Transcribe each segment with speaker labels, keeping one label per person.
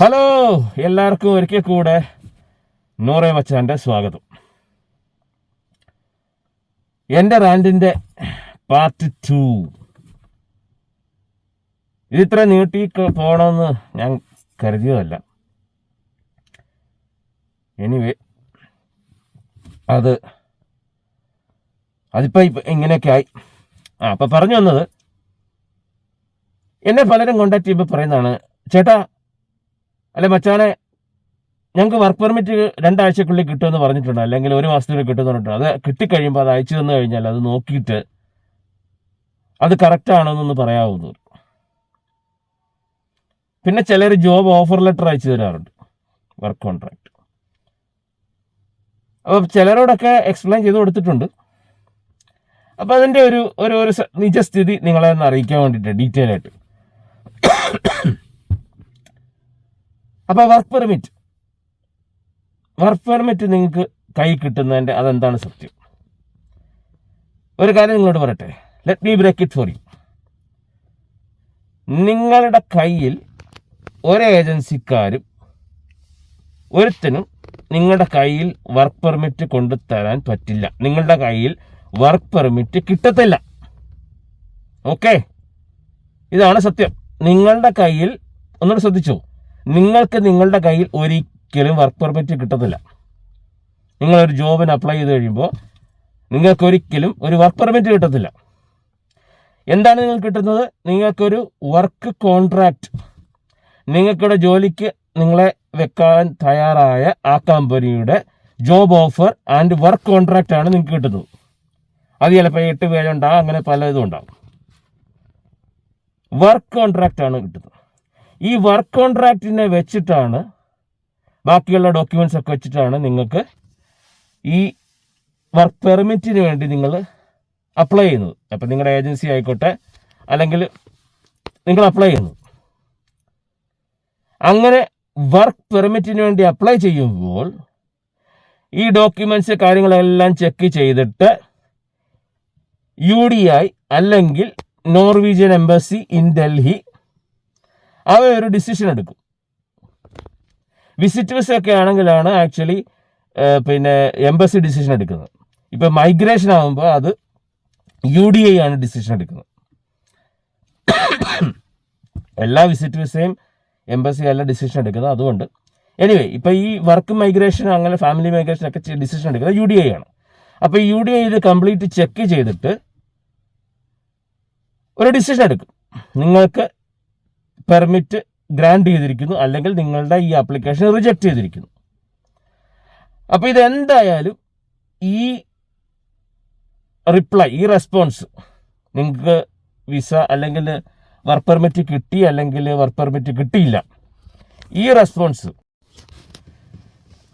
Speaker 1: Hello എല്ലാവർക്കും ഒരിക്കൽ കൂടെ നൂറെ മച്ചാന്റെ സ്വാഗതം. എന്റെ റാൻഡിന്റെ പാർട്ട് ടു. ഇതിത്ര നീട്ടി പോകണമെന്ന് ഞാൻ കരുതിയതല്ല. എനിവേ അത് അതിപ്പോൾ ഇപ്പം ഇങ്ങനെയൊക്കെ ആയി ആ അപ്പം പറഞ്ഞു വന്നത് എന്നെ പലരും കോണ്ടാക്ട് ചെയ്യുമ്പോൾ പറയുന്നതാണ് ചേട്ടാ അല്ലെ മച്ചാനെ ഞങ്ങൾക്ക് വർക്ക് പെർമിറ്റ് രണ്ടാഴ്ചക്കുള്ളിൽ കിട്ടുമെന്ന് പറഞ്ഞിട്ടുണ്ട്. അല്ലെങ്കിൽ ഒരു മാസത്തിനുള്ളിൽ കിട്ടുമെന്ന് പറഞ്ഞിട്ടുണ്ട്. അത് കിട്ടിക്കഴിയുമ്പോൾ അത് അയച്ചു തന്നു കഴിഞ്ഞാൽ അത് നോക്കിയിട്ട് അത് കറക്റ്റ് ആണോ എന്നൊന്ന് പറയാവുന്നു പിന്നെ ചിലർ ജോബ് ഓഫർ ലെറ്റർ അയച്ചു തരാറുണ്ട്. വർക്ക് കോൺട്രാക്ട് അപ്പോൾ ചിലരോടൊക്കെ എക്സ്പ്ലെയിൻ ചെയ്ത് കൊടുത്തിട്ടുണ്ട്. അപ്പോൾ അതിന്റെ ഒരു ഒരു നിജസ്ഥിതി നിങ്ങളെ ഒന്ന് അറിയിക്കാൻ വേണ്ടിയിട്ട് ഡീറ്റെയിൽ ആയിട്ട്. അപ്പോൾ വർക്ക് പെർമിറ്റ് വർക്ക് പെർമിറ്റ് നിങ്ങൾക്ക് കൈ കിട്ടുന്നതിന്റെ അതെന്താണ് സത്യം? ഒരു കാര്യം നിങ്ങളോട് പറയട്ടെ. Let me break it for you നിങ്ങളുടെ കയ്യിൽ ഒരു ഏജൻസിക്കാരും ഒരുത്തനും നിങ്ങളുടെ കയ്യിൽ വർക്ക് പെർമിറ്റ് കൊണ്ടു തരാൻ പറ്റില്ല. നിങ്ങളുടെ കയ്യിൽ വർക്ക് പെർമിറ്റ് കിട്ടത്തില്ല. ഓക്കെ ഇതാണ് സത്യം. നിങ്ങളുടെ കയ്യിൽ ഒന്നുകൂടെ ശ്രദ്ധിച്ചോ? നിങ്ങൾക്ക് നിങ്ങളുടെ കയ്യിൽ ഒരിക്കലും വർക്ക് പെർമിറ്റ് കിട്ടത്തില്ല. നിങ്ങളൊരു ജോബിന് അപ്ലൈ ചെയ്ത് കഴിയുമ്പോൾ നിങ്ങൾക്ക് ഒരിക്കലും ഒരു വർക്ക് പെർമിറ്റ് കിട്ടത്തില്ല. എന്താണ് നിങ്ങൾക്ക് കിട്ടുന്നത്? നിങ്ങൾക്കൊരു വർക്ക് കോൺട്രാക്റ്റ് നിങ്ങൾക്കിവിടെ ജോലിക്ക് നിങ്ങളെ വെക്കാൻ തയ്യാറായ ആ കമ്പനിയുടെ job offer and work contract ആണ് നിങ്ങൾക്ക് കിട്ടുന്നത്. അത് ചിലപ്പോൾ എട്ട് പേജുണ്ടാകും അങ്ങനെ പലതും ഉണ്ടാകും വർക്ക് കോൺട്രാക്റ്റ് ആണ് കിട്ടുന്നത്. ഈ വർക്ക് കോൺട്രാക്റ്റിനെ വെച്ചിട്ടാണ് ബാക്കിയുള്ള ഡോക്യുമെന്റ്സ് ഒക്കെ വെച്ചിട്ടാണ് നിങ്ങൾക്ക് ഈ വർക്ക് പെർമിറ്റിന് വേണ്ടി നിങ്ങൾ അപ്ലൈ ചെയ്യുന്നത്. അപ്പം നിങ്ങളുടെ ഏജൻസി ആയിക്കോട്ടെ അല്ലെങ്കിൽ നിങ്ങൾ അപ്ലൈ ചെയ്യുന്നു. അങ്ങനെ വർക്ക് പെർമിറ്റിന് വേണ്ടി അപ്ലൈ ചെയ്യുമ്പോൾ ഈ ഡോക്യുമെന്റ്സ് കാര്യങ്ങളെല്ലാം ചെക്ക് ചെയ്തിട്ട് യു ഡി ഐ അല്ലെങ്കിൽ നോർവീജിയൻ എംബസി ഇൻ ഡൽഹി അവർ ഒരു ഡിസിഷൻ എടുക്കും. വിസിറ്റേഴ്സ് വിസ ഒക്കെ ആണെങ്കിലാണ് ആക്ച്വലി പിന്നെ എംബസി ഡിസിഷൻ എടുക്കുന്നത്. ഇപ്പം മൈഗ്രേഷൻ ആകുമ്പോൾ അത് യു ഡി ഐ ആണ് ഡിസിഷൻ എടുക്കുന്നത്. എല്ലാ വിസിറ്റ് വിസയും എംബസി അല്ല ഡിസിഷൻ എടുക്കുന്നത് അതുകൊണ്ട്. എനിവേ ഇപ്പം ഈ വർക്ക് മൈഗ്രേഷൻ അങ്ങനെ ഫാമിലി മൈഗ്രേഷൻ ഒക്കെ ഡിസിഷൻ എടുക്കുന്നത് യു ഡി ഐ ആണ്. അപ്പോൾ യു ഡി ഐ ഇത് കംപ്ലീറ്റ് ചെക്ക് ചെയ്തിട്ട് ഒരു ഡിസിഷൻ എടുക്കും. നിങ്ങൾക്ക് പെർമിറ്റ് ഗ്രാൻഡ് ചെയ്തിരിക്കുന്നു അല്ലെങ്കിൽ നിങ്ങളുടെ ഈ ആപ്ലിക്കേഷൻ റിജക്റ്റ് ചെയ്തിരിക്കുന്നു. അപ്പോൾ ഇതെന്തായാലും ഈ റിപ്ലൈ ഈ റെസ്പോൺസ് നിങ്ങൾക്ക് വിസ അല്ലെങ്കിൽ വർക്ക് പെർമിറ്റ് കിട്ടി അല്ലെങ്കിൽ വർക്ക് പെർമിറ്റ് കിട്ടിയില്ല. ഈ റെസ്പോൺസ്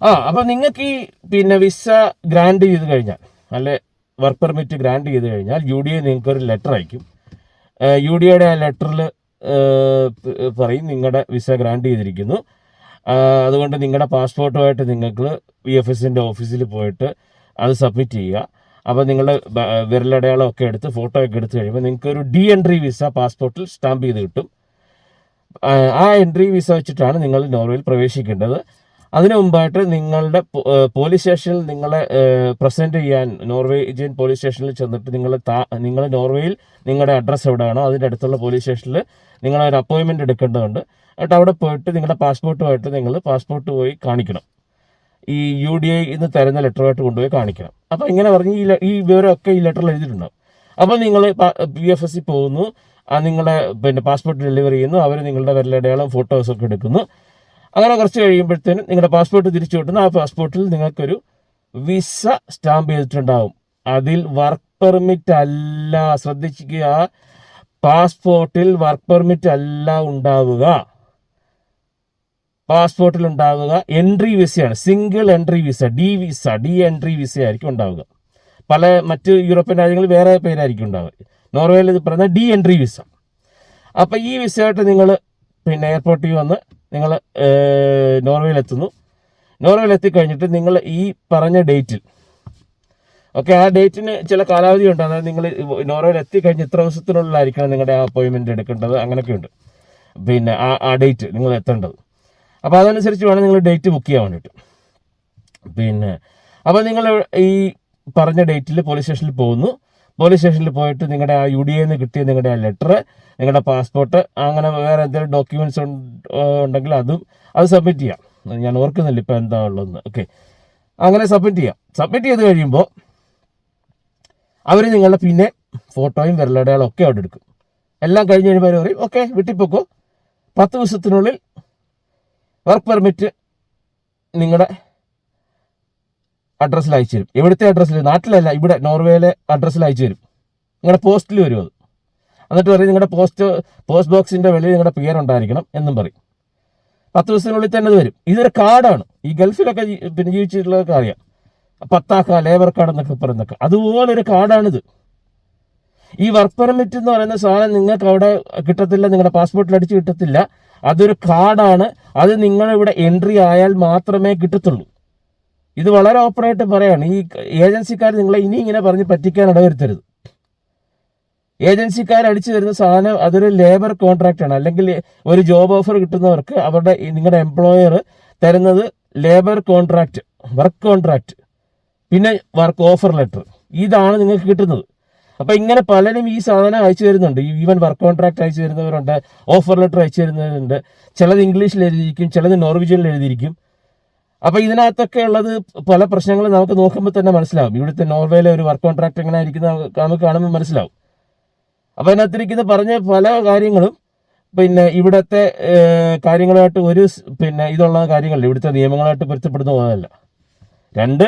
Speaker 1: ആ അപ്പോൾ നിങ്ങൾക്ക് ഈ പിന്നെ വിസ ഗ്രാൻഡ് ചെയ്ത് കഴിഞ്ഞാൽ അല്ലെ വർക്ക് പെർമിറ്റ് ഗ്രാൻഡ് ചെയ്ത് കഴിഞ്ഞാൽ യു ഡി എ നിങ്ങൾക്കൊരു ലെറ്റർ അയക്കും. യു ഡി എയുടെ ആ ലെറ്ററിൽ പറയും നിങ്ങളുടെ വിസ ഗ്രാൻഡ് ചെയ്തിരിക്കുന്നു. അതുകൊണ്ട് നിങ്ങളുടെ പാസ്പോർട്ടുമായിട്ട് നിങ്ങൾക്ക് വി എഫ് എസിന്റെ ഓഫീസിൽ പോയിട്ട് അത് സബ്മിറ്റ് ചെയ്യുക അപ്പോൾ നിങ്ങളുടെ വിരലടയാളമൊക്കെ എടുത്ത് ഫോട്ടോ ഒക്കെ എടുത്ത് കഴിയുമ്പോൾ നിങ്ങൾക്ക് ഒരു ഡി എൻട്രി വിസ പാസ്പോർട്ടിൽ സ്റ്റാമ്പ് ചെയ്ത് കിട്ടും. ആ എൻട്രി വിസ വെച്ചിട്ടാണ് നിങ്ങൾ നോർവേയിൽ പ്രവേശിക്കേണ്ടത്. അതിനു മുമ്പായിട്ട് നിങ്ങളുടെ പോലീസ് സ്റ്റേഷനിൽ നിങ്ങളെ പ്രസന്റ് ചെയ്യാൻ നോർവേജിയൻ പോലീസ് സ്റ്റേഷനിൽ ചെന്നിട്ട് നിങ്ങൾ നിങ്ങൾ നോർവേയിൽ നിങ്ങളുടെ അഡ്രസ്സ് എവിടെയാണോ അതിന്റെ അടുത്തുള്ള പോലീസ് സ്റ്റേഷനിൽ നിങ്ങൾ ഒരു അപ്പോയിൻമെന്റ് എടുക്കേണ്ടതുണ്ട്. എന്നിട്ട് അവിടെ പോയിട്ട് നിങ്ങളുടെ പാസ്പോർട്ടുമായിട്ട് നിങ്ങൾ പാസ്പോർട്ട് പോയി കാണിക്കണം. ഈ യു ഡി ഐ ഇന്ന് തരുന്ന ലെറ്ററുമായിട്ട് കൊണ്ടുപോയി കാണിക്കണം. അപ്പോൾ ഇങ്ങനെ പറഞ്ഞ് ഈ ഈ വിവരമൊക്കെ ഈ ലെറ്ററിൽ എഴുതിയിട്ടുണ്ടാവും അപ്പോൾ നിങ്ങൾ പി എഫ് എസ് സി പോകുന്നു. നിങ്ങളുടെ നിങ്ങളെ പിന്നെ പാസ്പോർട്ട് ഡെലിവറി ചെയ്യുന്നു. അവർ നിങ്ങളുടെ വിരലടയാളം ഫോട്ടോസൊക്കെ എടുക്കുന്നു. അങ്ങനെ കുറച്ച് കഴിയുമ്പോഴത്തേനും നിങ്ങളുടെ പാസ്പോർട്ട് തിരിച്ചു കിട്ടുന്ന. ആ പാസ്പോർട്ടിൽ നിങ്ങൾക്കൊരു വിസ സ്റ്റാമ്പ് ചെയ്തിട്ടുണ്ടാവും. അതിൽ വർക്ക് പെർമിറ്റ് അല്ല. ശ്രദ്ധിക്കുക പാസ്പോർട്ടിൽ വർക്ക് പെർമിറ്റ് അല്ല ഉണ്ടാവുക. പാസ്പോർട്ടിൽ ഉണ്ടാവുക. Entry വിസയാണ്. Single entry visa D visa D entry visa ആയിരിക്കും ഉണ്ടാവുക. പല മറ്റ് യൂറോപ്യൻ രാജ്യങ്ങളിൽ വേറെ പേരായിരിക്കും ഉണ്ടാവുക. നോർവേയിൽ ഇത് പറയുന്നത് ഡി എൻട്രി വിസ. അപ്പോൾ ഈ വിസയായിട്ട് നിങ്ങൾ പിന്നെ എയർപോർട്ടിൽ വന്ന് നിങ്ങൾ നോർവേയിൽ എത്തിക്കഴിഞ്ഞിട്ട് നിങ്ങൾ ഈ പറഞ്ഞ ഡേറ്റിൽ ഓക്കെ ആ ഡേറ്റിന് ചില കാലാവധി ഉണ്ട്. അതായത് നിങ്ങൾ നോർവേയിൽ എത്തിക്കഴിഞ്ഞ് ഇത്ര ദിവസത്തിനുള്ളിലായിരിക്കണം നിങ്ങളുടെ ആ അപ്പോയിൻമെന്റ് എടുക്കേണ്ടത്. അങ്ങനെയൊക്കെ ഉണ്ട് പിന്നെ ആ ആ ഡേറ്റ് നിങ്ങൾ എത്തേണ്ടത്. അപ്പോൾ അതനുസരിച്ച് വേണം നിങ്ങൾ ഡേറ്റ് ബുക്ക് ചെയ്യാൻ വേണ്ടിയിട്ട്. പിന്നെ അപ്പോൾ നിങ്ങൾ ഈ പറഞ്ഞ ഡേറ്റിൽ പോലീസ് സ്റ്റേഷനിൽ പോകുന്നു. പോലീസ് സ്റ്റേഷനിൽ പോയിട്ട് നിങ്ങളുടെ ആ യു ഡി എന്ന് കിട്ടിയ നിങ്ങളുടെ ആ ലെറ്റർ നിങ്ങളുടെ പാസ്പോർട്ട് അങ്ങനെ വേറെ എന്തെങ്കിലും ഡോക്യുമെന്റ്സ് ഉണ്ടെങ്കിൽ അതും അത് സബ്മിറ്റ് ചെയ്യാം. ഞാൻ ഓർക്കുന്നില്ല ഇപ്പോൾ എന്താ ഉള്ളതെന്ന്. ഓക്കെ അങ്ങനെ സബ്മിറ്റ് ചെയ്യാം. സബ്മിറ്റ് ചെയ്ത് കഴിയുമ്പോൾ അവർ നിങ്ങളുടെ പിന്നെ ഫോട്ടോയും വിരലടയാളും ഒക്കെ അവിടെ എടുക്കും. എല്ലാം കഴിഞ്ഞ് കഴിയുമ്പോൾ അവർ പറയും ഓക്കെ വിട്ടിപ്പോക്കോ. പത്ത് ദിവസത്തിനുള്ളിൽ വർക്ക് പെർമിറ്റ് നിങ്ങളുടെ അഡ്രസ്സിൽ അയച്ചു തരും. എവിടുത്തെ അഡ്രസ്സിൽ നാട്ടിലല്ല ഇവിടെ നോർവേയിലെ അഡ്രസ്സിൽ അയച്ചു തരും. നിങ്ങളുടെ പോസ്റ്റിൽ വരും അത്. എന്നിട്ട് പറയും നിങ്ങളുടെ പോസ്റ്റ് പോസ്റ്റ് ബോക്സിന്റെ വെളിയിൽ നിങ്ങളുടെ പേരുണ്ടായിരിക്കണം എന്നും പറയും. പത്ത് ദിവസത്തിനുള്ളിൽ തന്നെ വരും. ഇതൊരു കാർഡാണ് ഈ ഗൾഫിലൊക്കെ പിന്നെ ജീവിച്ചിട്ടുള്ളവർക്ക് അറിയാം. പത്താക്ക ലേബർ കാർഡ് എന്നൊക്കെ പറയുന്നൊക്കെ അതുപോലൊരു കാർഡാണിത് ഈ വർക്ക് പെർമിറ്റ് എന്ന് പറയുന്ന സാധനം നിങ്ങൾക്ക് അവിടെ കിട്ടത്തില്ല നിങ്ങളുടെ പാസ്പോർട്ടിൽ അടിച്ച് കിട്ടത്തില്ല. അതൊരു കാർഡാണ് അത് നിങ്ങളിവിടെ എൻട്രി ആയാൽ മാത്രമേ കിട്ടത്തുള്ളൂ. ഇത് വളരെ ഓപ്പണായിട്ട് പറയാണ്. ഈ ഏജൻസിക്കാർ നിങ്ങളെ ഇനി ഇങ്ങനെ പറഞ്ഞ് പറ്റിക്കാൻ ഇടവരുത്തരുത്. ഏജൻസിക്കാർ അടിച്ചു തരുന്ന സാധനം അതൊരു ലേബർ കോൺട്രാക്റ്റ് ആണ്. അല്ലെങ്കിൽ ഒരു ജോബ് ഓഫർ കിട്ടുന്നവർക്ക് അവരുടെ നിങ്ങളുടെ എംപ്ലോയർ തരുന്നത് ലേബർ കോൺട്രാക്റ്റ് വർക്ക് കോൺട്രാക്റ്റ് പിന്നെ വർക്ക് ഓഫർ ലെറ്റർ ഇതാണ് നിങ്ങൾക്ക് കിട്ടുന്നത്. അപ്പൊ ഇങ്ങനെ പലരും ഈ സാധനം അയച്ചു തരുന്നുണ്ട്. ഈവൻ വർക്ക് കോൺട്രാക്ട് അയച്ചു തരുന്നവരുണ്ട് ഓഫർ ലെറ്റർ അയച്ചു തരുന്നവരുണ്ട്. ചിലത് ഇംഗ്ലീഷിൽ എഴുതിയിരിക്കും ചിലത് നോർവിജിയനിൽ എഴുതിയിരിക്കും. അപ്പൊ ഇതിനകത്തൊക്കെ ഉള്ളത് പല പ്രശ്നങ്ങളും നമുക്ക് നോക്കുമ്പോൾ തന്നെ മനസ്സിലാവും. ഇവിടുത്തെ നോർവേയിലെ ഒരു വർക്ക് കോൺട്രാക്ട് എങ്ങനെ ആയിരിക്കുന്ന നമുക്ക് കാണുമ്പോൾ മനസ്സിലാവും. അപ്പൊ അതിനകത്തിരിക്കുന്ന പറഞ്ഞ പല കാര്യങ്ങളും പിന്നെ ഇവിടത്തെ കാര്യങ്ങളായിട്ട് ഒരു പിന്നെ ഇതുള്ള കാര്യങ്ങൾ ഇവിടുത്തെ നിയമങ്ങളായിട്ട് പൊരുത്തപ്പെടുന്ന പോകല്ല രണ്ട്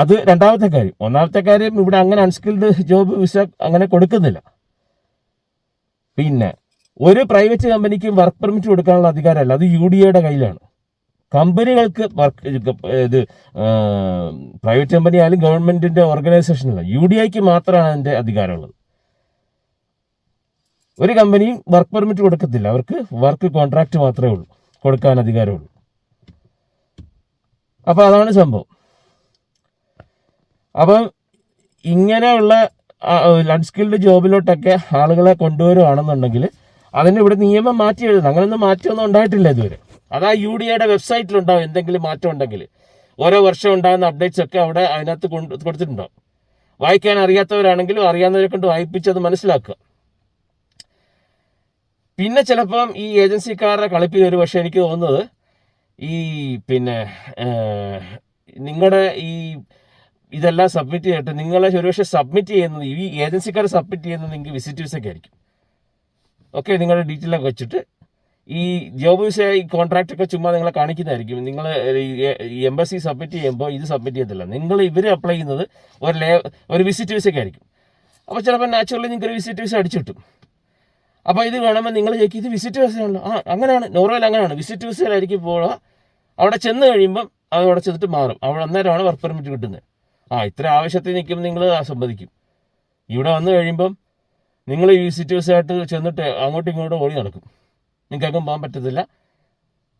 Speaker 1: അത് രണ്ടാമത്തെ കാര്യം. ഒന്നാമത്തെ കാര്യം ഇവിടെ അങ്ങനെ അൺസ്കിൽഡ് ജോബ് വിസ അങ്ങനെ കൊടുക്കുന്നില്ല. പിന്നെ ഒരു പ്രൈവറ്റ് കമ്പനിക്കും വർക്ക് പെർമിറ്റ് കൊടുക്കാനുള്ള അധികാരമല്ല. അത് യു ഡി എയുടെ കയ്യിലാണ്. കമ്പനികൾക്ക് വർക്ക് ഇത് പ്രൈവറ്റ് കമ്പനി ആയാലും ഗവൺമെന്റിന്റെ ഓർഗനൈസേഷനല്ല യു ഡി ഐക്ക് മാത്രമാണ് അതിന്റെ അധികാരമുള്ളത്. ഒരു കമ്പനിയും വർക്ക് പെർമിറ്റ് കൊടുക്കത്തില്ല അവർക്ക് വർക്ക് കോൺട്രാക്ട് മാത്രമേ ഉള്ളൂ കൊടുക്കാൻ അധികാരമുള്ളൂ. അപ്പോൾ അതാണ് സംഭവം. അപ്പം ഇങ്ങനെയുള്ള അൺസ്കിൽഡ് ജോബിലോട്ടൊക്കെ ആളുകളെ കൊണ്ടുവരുവാണെന്നുണ്ടെങ്കിൽ അതിന് ഇവിടെ നിയമം മാറ്റി എഴുതണം അങ്ങനെയൊന്നും മാറ്റമൊന്നും ഉണ്ടായിട്ടില്ല ഇതുവരെ. അതാ യു ഡി എയുടെ വെബ്സൈറ്റിലുണ്ടാവും എന്തെങ്കിലും മാറ്റം ഉണ്ടെങ്കിൽ ഓരോ വർഷം ഉണ്ടാകുന്ന അപ്ഡേറ്റ്സ് ഒക്കെ അവിടെ അതിനകത്ത് കൊണ്ട് കൊടുത്തിട്ടുണ്ടാവും. വായിക്കാൻ അറിയാത്തവരാണെങ്കിലും അറിയാവുന്നവരെ കൊണ്ട് വായിപ്പിച്ചത് മനസ്സിലാക്കുക. പിന്നെ ചിലപ്പം ഈ ഏജൻസിക്കാരുടെ കളിപ്പിൽ ഒരു പക്ഷേ എനിക്ക് തോന്നുന്നത് ഈ പിന്നെ നിങ്ങളുടെ ഈ ഇതെല്ലാം സബ്മിറ്റ് ചെയ്തിട്ട് നിങ്ങളെ ഒരുപക്ഷെ സബ്മിറ്റ് ചെയ്യുന്നത് ഈ ഏജൻസിക്കാർ സബ്മിറ്റ് ചെയ്യുന്നത് നിങ്ങൾക്ക് വിസിറ്റ് വിസയ്ക്ക് ആയിരിക്കും. ഓക്കെ നിങ്ങളുടെ ഡീറ്റെയിലൊക്കെ വെച്ചിട്ട് ഈ ജോബ് വിസ ഈ കോൺട്രാക്റ്റ് ഒക്കെ ചുമ്മാ നിങ്ങളെ കാണിക്കുന്നതായിരിക്കും. നിങ്ങൾ എംബസി സബ്മിറ്റ് ചെയ്യുമ്പോൾ ഇത് സബ്മിറ്റ് ചെയ്യത്തില്ല. നിങ്ങൾ ഇവർ അപ്ലൈ ചെയ്യുന്നത് ഒരു ലേ ഒരു വിസിറ്റ് വിസയ്ക്ക് ആയിരിക്കും. അപ്പോൾ ചിലപ്പോൾ നാച്ചുറലി നിങ്ങൾക്ക് ഒരു വിസിറ്റ് വിസ അടിച്ചു കിട്ടും അപ്പോൾ ഇത് വേണമെങ്കിൽ നിങ്ങൾ ചോദിക്കും ഇത് വിസിറ്റ് വിസയാണല്ലോ ആ അങ്ങനെയാണ്. നോർവേൽ അങ്ങനെയാണ്. വിസിറ്റ് വിസയിലായിരിക്കും പോവുക അവിടെ ചെന്ന് കഴിയുമ്പം അത് അവിടെ ചെന്നിട്ട് മാറും. അവിടെ അന്നേരമാണ് വർക്ക് പെർമിറ്റ് കിട്ടുന്നത്. ആ ഇത്ര ആവശ്യത്തിൽ നിൽക്കും നിങ്ങൾ സമ്മതിക്കും. ഇവിടെ വന്നു കഴിയുമ്പം നിങ്ങൾ ഈ വിസിറ്റ് വിസയായിട്ട് ചെന്നിട്ട് അങ്ങോട്ടും ഇങ്ങോട്ടും ഓടി നടക്കും. നിങ്ങൾക്കും പോകാൻ പറ്റത്തില്ല.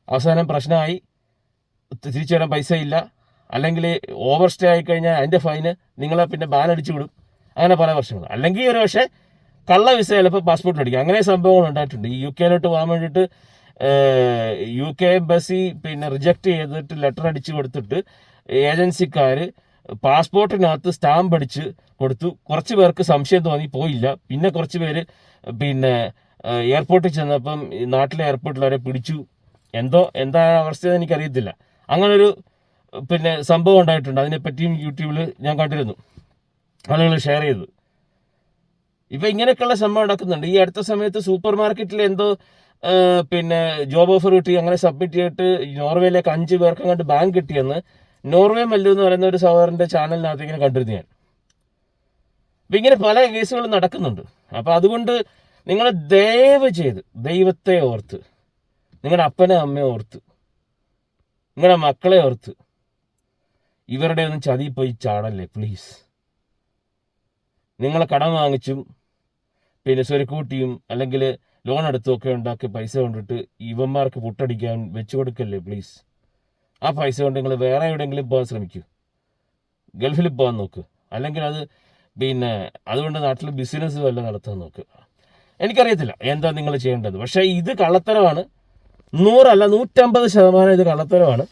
Speaker 1: അവസാനം പ്രശ്നമായി. തിരിച്ചു വരാൻ പൈസ ഇല്ല അല്ലെങ്കിൽ ഓവർ സ്റ്റേ ആയിക്കഴിഞ്ഞാൽ അതിന്റെ ഫൈന് നിങ്ങളെ പിന്നെ ബാൻ അടിച്ചു വിടും. അങ്ങനെ പല പ്രശ്നങ്ങൾ. അല്ലെങ്കിൽ ഒരു പക്ഷേ കള്ള വിസ ചിലപ്പോൾ പാസ്പോർട്ട് അടിക്കും. അങ്ങനെ സംഭവങ്ങൾ ഉണ്ടായിട്ടുണ്ട്. ഈ യു കെയിലോട്ട് പോകാൻ വേണ്ടിയിട്ട് യു കെ എംബസി പിന്നെ റിജക്റ്റ് ചെയ്തിട്ട് ലെറ്റർ അടിച്ച് കൊടുത്തിട്ട് ഏജൻസിക്കാർ പാസ്പോർട്ടിനകത്ത് സ്റ്റാമ്പ് അടിച്ച് കൊടുത്തു. കുറച്ച് പേർക്ക് സംശയം തോന്നി പോയില്ല. പിന്നെ കുറച്ച് പേര് പിന്നെ എയർപോർട്ടിൽ ചെന്നപ്പം നാട്ടിലെ എയർപോർട്ടിൽ അവരെ പിടിച്ചു. എന്തോ എന്താ അവസ്ഥയെന്ന് എനിക്കറിയത്തില്ല. അങ്ങനൊരു പിന്നെ സംഭവം ഉണ്ടായിട്ടുണ്ട്. അതിനെപ്പറ്റിയും യൂട്യൂബിൽ ഞാൻ കണ്ടിരുന്നു. ആളുകൾ ഷെയർ ചെയ്തു ഇപ്പം ഇങ്ങനെയൊക്കെയുള്ള സംഭവം നടക്കുന്നുണ്ട്. ഈ അടുത്ത സമയത്ത് സൂപ്പർ മാർക്കറ്റിൽ എന്തോ പിന്നെ ജോബ് ഓഫർ കിട്ടി. അങ്ങനെ സബ്മിറ്റ് ചെയ്തിട്ട് നോർവേയിലേക്ക് അഞ്ച് പേർക്ക് അങ്ങോട്ട് ബാങ്ക് കിട്ടിയെന്ന് നോർവേ മല്ലു എന്ന് പറയുന്ന ഒരു സഹോദരന്റെ ചാനലിനകത്ത് ഇങ്ങനെ കണ്ടിരുന്നു ഞാൻ. ഇപ്പം ഇങ്ങനെ പല കേസുകളും നടക്കുന്നുണ്ട്. അപ്പോൾ അതുകൊണ്ട് നിങ്ങൾ ദയവ് ചെയ്ത് ദൈവത്തെ ഓർത്ത് നിങ്ങളുടെ അപ്പനെ അമ്മയെ ഓർത്ത് നിങ്ങളുടെ മക്കളെ ഓർത്ത് ഇവരുടെ ഒന്നും ചതി പോയി ചാടല്ലേ പ്ലീസ് നിങ്ങളെ കടം വാങ്ങിച്ചും പിന്നെ സ്വരുക്കൂട്ടിയും അല്ലെങ്കിൽ ലോൺ എടുത്തും ഒക്കെ ഉണ്ടാക്കി പൈസ കൊണ്ടിട്ട് ഇവന്മാർക്ക് പുട്ടടിക്കാൻ വെച്ചു കൊടുക്കല്ലേ പ്ലീസ് ആ പൈസ കൊണ്ട് നിങ്ങൾ വേറെ എവിടെയെങ്കിലും പോകാൻ ശ്രമിക്കൂ. ഗൾഫിൽ പോകാൻ നോക്ക്. അല്ലെങ്കിൽ അത് പിന്നെ അതുകൊണ്ട് നാട്ടിൽ ബിസിനസ് വല്ല നടത്താൻ നോക്ക്. എനിക്കറിയത്തില്ല. എന്താ നിങ്ങൾ ചെയ്യേണ്ടത്? പക്ഷേ ഇത് കള്ളത്തരമാണ്. നൂറല്ല നൂറ്റമ്പത് ശതമാനം ഇത് കള്ളത്തരമാണ്.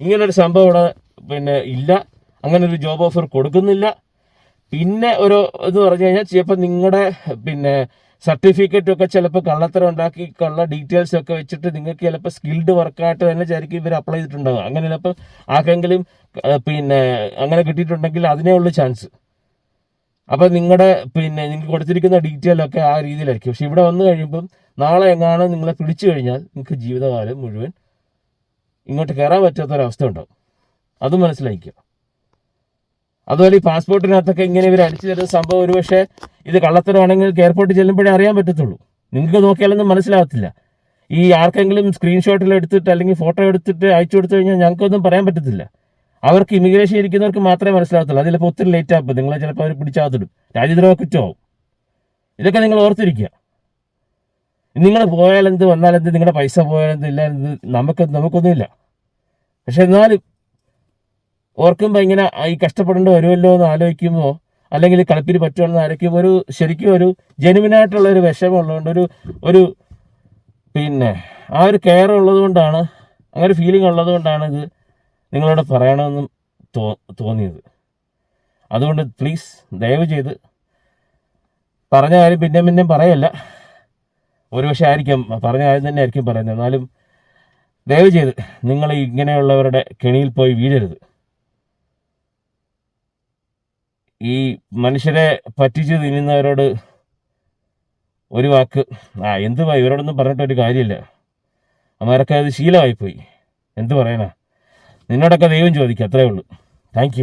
Speaker 1: ഇങ്ങനൊരു സംഭവം ഇവിടെ പിന്നെ ഇല്ല. അങ്ങനെ ഒരു ജോബ് ഓഫർ കൊടുക്കുന്നില്ല. പിന്നെ ഒരു ഇത് പറഞ്ഞു കഴിഞ്ഞാൽ ചിലപ്പോൾ നിങ്ങളുടെ പിന്നെ സർട്ടിഫിക്കറ്റ് ഒക്കെ ചിലപ്പോൾ കള്ളത്തരം ഉണ്ടാക്കി കള്ള ഡീറ്റെയിൽസ് ഒക്കെ വെച്ചിട്ട് നിങ്ങൾക്ക് ചിലപ്പോൾ സ്കിൽഡ് വർക്കായിട്ട് തന്നെ ശരിക്കും ഇവർ അപ്ലൈ ചെയ്തിട്ടുണ്ടാകും അങ്ങനെ ചിലപ്പോൾ ആർക്കെങ്കിലും പിന്നെ അങ്ങനെ കിട്ടിയിട്ടുണ്ടെങ്കിൽ അതിനേ ഉള്ളൂ ചാൻസ് അപ്പം നിങ്ങളുടെ പിന്നെ നിങ്ങൾക്ക് കൊടുത്തിരിക്കുന്ന ഡീറ്റെയിൽ ഒക്കെ ആ രീതിയിലായിരിക്കും. പക്ഷെ ഇവിടെ വന്നു കഴിയുമ്പം നാളെ എങ്ങാനും നിങ്ങളെ പിടിച്ചു കഴിഞ്ഞാൽ നിങ്ങൾക്ക് ജീവിതകാലം മുഴുവൻ ഇങ്ങോട്ട് കയറാൻ പറ്റാത്തൊരവസ്ഥ ഉണ്ടാവും. അത് മനസ്സിലാക്കുക അതുപോലെ ഈ പാസ്പോർട്ടിനകത്തൊക്കെ ഇങ്ങനെ ഇവർ അടിച്ചു തരുന്ന സംഭവം ഒരു പക്ഷേ ഇത് കള്ളത്തരമാണെങ്കിൽ എയർപോർട്ടിൽ ചെല്ലുമ്പോഴേ അറിയാൻ പറ്റത്തുള്ളൂ. നിങ്ങൾക്ക് നോക്കിയാലൊന്നും മനസ്സിലാകത്തില്ല ഈ ആർക്കെങ്കിലും സ്ക്രീൻഷോട്ടിൽ എടുത്തിട്ട് അല്ലെങ്കിൽ ഫോട്ടോ എടുത്തിട്ട് അയച്ചു കൊടുത്തു കഴിഞ്ഞാൽ ഞങ്ങൾക്കൊന്നും പറയാൻ പറ്റത്തില്ല. അവർക്ക് ഇമിഗ്രേഷൻ ഇരിക്കുന്നവർക്ക് മാത്രമേ മനസ്സിലാകത്തുള്ളൂ. അത് ചിലപ്പോൾ ഒത്തിരി ലേറ്റ് ആകും നിങ്ങളെ ചിലപ്പോൾ അവർ പിടിച്ചാകത്തിടും. രാജ്യദ്രോഹ കുറ്റമാവും ഇതൊക്കെ നിങ്ങൾ ഓർത്തിരിക്കുക. നിങ്ങൾ പോയാലെന്ത് വന്നാലെന്ത് നിങ്ങളുടെ പൈസ പോയാലെന്ത് എന്ത് നമുക്ക് നമുക്കൊന്നുമില്ല. പക്ഷെ എന്നാലും ഓർക്കുമ്പോൾ ഇങ്ങനെ ഈ കഷ്ടപ്പെടേണ്ടി വരുമല്ലോ എന്ന് ആലോചിക്കുമ്പോൾ അല്ലെങ്കിൽ കളിപ്പിന് പറ്റുമെന്ന് ആലോചിക്കുമ്പോൾ ഒരു ശരിക്കും ഒരു ജെനുവിനായിട്ടുള്ള ഒരു വിഷമം ഉള്ളതുകൊണ്ട് ഒരു ഒരു പിന്നെ ആ ഒരു കെയർ ഉള്ളത് കൊണ്ടാണ് അങ്ങനെ ഫീലിംഗ് ഉള്ളത് കൊണ്ടാണ് ഇത് നിങ്ങളോട് പറയണമെന്നും തോ തോന്നിയത്. അതുകൊണ്ട് പ്ലീസ് ദയവ് ചെയ്ത് പറഞ്ഞ കാര്യം പിന്നെ പിന്നെ പറയല്ല. ഒരുപക്ഷെ ആയിരിക്കും പറഞ്ഞ കാര്യം തന്നെ ആയിരിക്കും പറയുന്നത്. എന്നാലും ദയവ് ചെയ്ത് നിങ്ങൾ ഇങ്ങനെയുള്ളവരുടെ കെണിയിൽ പോയി വീഴരുത്. ഈ മനുഷ്യരെ പറ്റിച്ച് തിന്നുന്നവരോട് ഒരു വാക്ക് ആ എന്തുവാ ഇവരോടൊന്നും പറഞ്ഞിട്ട് ഒരു കാര്യമില്ല. അമ്മരൊക്കെ അത് ശീലമായിപ്പോയി. എന്ത് പറയാനാ? നിന്നോടൊക്കെ ദൈവം ചോദിക്കും അത്രേ ഉള്ളൂ. താങ്ക്